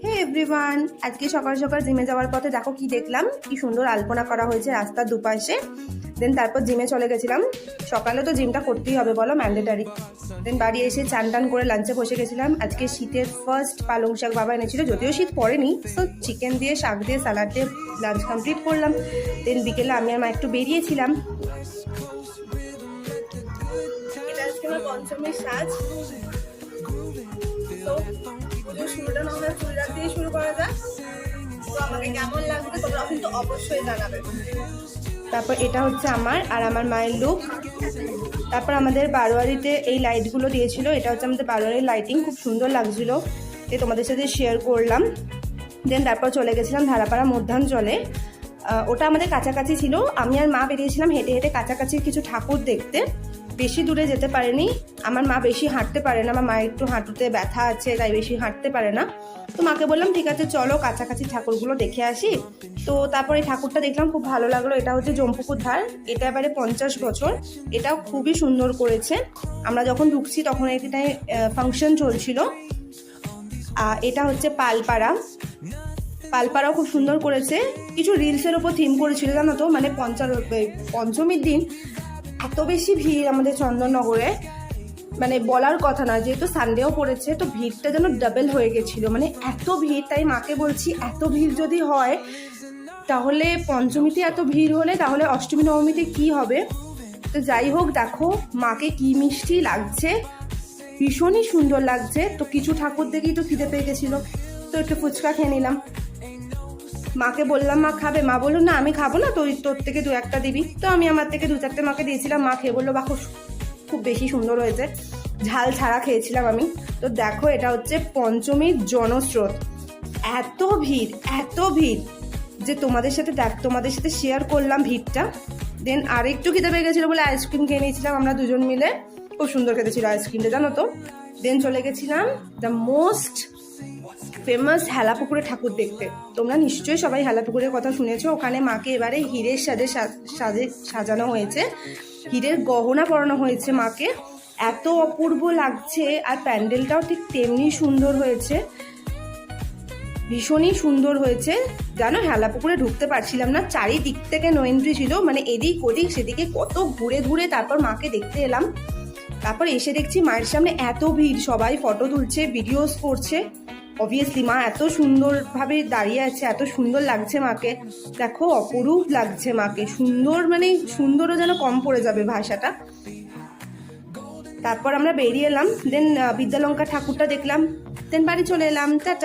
হে everyone আজকে সকাল সকাল জিমে যাওয়ার পথে দেখো কি দেখলাম? কি সুন্দর আলপনা করা হয়েছে রাস্তার দুপাশে। দেন তারপর জিমে চলে গেছিলাম। সকালে তো জিমটা করতেই হবে বলো ম্যান্ডেটারি দেন বাড়ি এসে চান টান করে লাঞ্চে বসে গেছিলাম। আজকে শীতের ফার্স্ট পালং শাক বাবা এনেছিল, যদিও শীত পড়েনি তো চিকেন দিয়ে, শাক দিয়ে স্যালাড দিয়ে লাঞ্চ কমপ্লিট করলাম। দেন বিকেলে আমি আর মা একটু বেরিয়েছিলাম। পঞ্চমীর সাজ। শুরুটা না হয় করা আমাকে কেমন লাগবে তোমরা কিন্তু অবশ্যই জানাবে। তারপর এটা হচ্ছে আমার আর আমার মায়ের লুক তারপর আমাদের বারোয়ারিতে এই লাইটগুলো দিয়েছিল। এটা হচ্ছে আমাদের বারোয়ারির লাইটিং খুব সুন্দর লাগছিল। যে তোমাদের সাথে শেয়ার করলাম। দেন তারপর চলে গেছিলাম ধারাপাড়া মধ্যাঞ্চলে। ওটা আমাদের কাছাকাছি ছিল। আমি আর মা বেরিয়েছিলাম হেঁটে হেঁটে কাছাকাছি কিছু ঠাকুর দেখতে। বেশি দূরে যেতে পারেনি। আমার মা বেশি হাঁটতে পারে না, আমার মায়ের একটু হাঁটুতে ব্যথা আছে, তাই বেশি হাঁটতে পারে না। তো মাকে বললাম, ঠিক আছে, চলো কাছাকাছি ঠাকুরগুলো দেখে আসি। তো তারপরে এই ঠাকুরটা দেখলাম, খুব ভালো লাগল। এটা হচ্ছে জম্পুকুর ধার। এটা এবারে পঞ্চাশ বছর। এটাও খুবই সুন্দর করেছে। আমরা যখন ঢুকছি তখন এখানে ফাংশন চলছিল। আর এটা হচ্ছে পালপাড়া। পালপাড়াও খুব সুন্দর করেছে। কিছু রিলসের ওপর থিম করেছিল, জানো তো? মানে পঞ্চাশ পঞ্চমীর দিন এত বেশি ভিড় আমাদের চন্দননগরে। মানে বলার কথা না, যেহেতু সানডেও পড়েছে, তো ভিড়টা যেন ডাবল হয়ে গেছিল। মানে এত ভিড়, তাই মাকে বলছি এত ভিড় যদি হয়, তাহলে পঞ্চমীতে এত ভিড় হলে তাহলে অষ্টমী, নবমীতে কি হবে? তো যাই হোক, দেখো মাকে কি মিষ্টি লাগছে, ভীষণই সুন্দর লাগছে। তো কিছু ঠাকুর দেখেই তো খিদে পেয়ে গেছিল। তো একটু ফুচকা খেয়ে নিলাম। মাকে বললাম, মা খাবে। মা বলল, না, আমি খাব না। তুই তোর থেকে দু একটা দিবি। তো আমি আমার থেকে দু চারটে মাকে দিয়েছিলাম। মা খেয়ে বলল বা খুব খুব বেশি সুন্দর হয়েছে। ঝাল ছাড়া খেয়েছিলাম আমি। তো দেখো, এটা হচ্ছে পঞ্চমীর জনস্রোত। এত ভিড় এত ভিড় যে তোমাদের সাথে দেখ, তোমাদের সাথে শেয়ার করলাম ভিড়টা। দেন আরেকটু খেতে পেয়ে গেছিল বলে আইসক্রিম খেয়ে নিয়েছিলাম আমরা দুজন মিলে। খুব সুন্দর খেতে ছিল আইসক্রিমটা জানো তো? দেন চলে গেছিলাম দ্য মোস্ট ফেমাস হেলাপুকুরে ঠাকুর দেখতে। তোমরা নিশ্চয়ই সবাই হেলাপুকুরের কথা শুনেছো। ওখানে মাকে এবারে হীরের সাজে সাজে সাজানো হয়েছে। হীরের গহনা পরানো হয়েছে মাকে। এত অপূর্ব লাগছে আর প্যান্ডেলটাও ঠিক তেমনি সুন্দর হয়েছে। ভীষণই সুন্দর হয়েছে। জানো, হেলাপুকুরে ঢুকতে পারছিলাম না। চারিদিক থেকে নো এন্ট্রি ছিল। মানে এদিক ওদিক সেদিকে কত ঘুরে ঘুরে তারপর মাকে দেখতে এলাম। তারপর এসে দেখছি মায়ের সামনে এত ভিড়। সবাই ফটো তুলছে ভিডিওস করছে। অবভিয়াসলি মা এত সুন্দরভাবে দাঁড়িয়ে আছে, এত সুন্দর লাগছে মাকে। দেখো, অপরূপ লাগছে মাকে। সুন্দর মানে সুন্দরও যেন কম পড়ে যাবে ভাষাটা। তারপর আমরা বেরিয়ে এলাম দেন বিদ্যালঙ্কা ঠাকুরটা দেখলাম। দেন বাড়ি চলে এলাম, টাটা।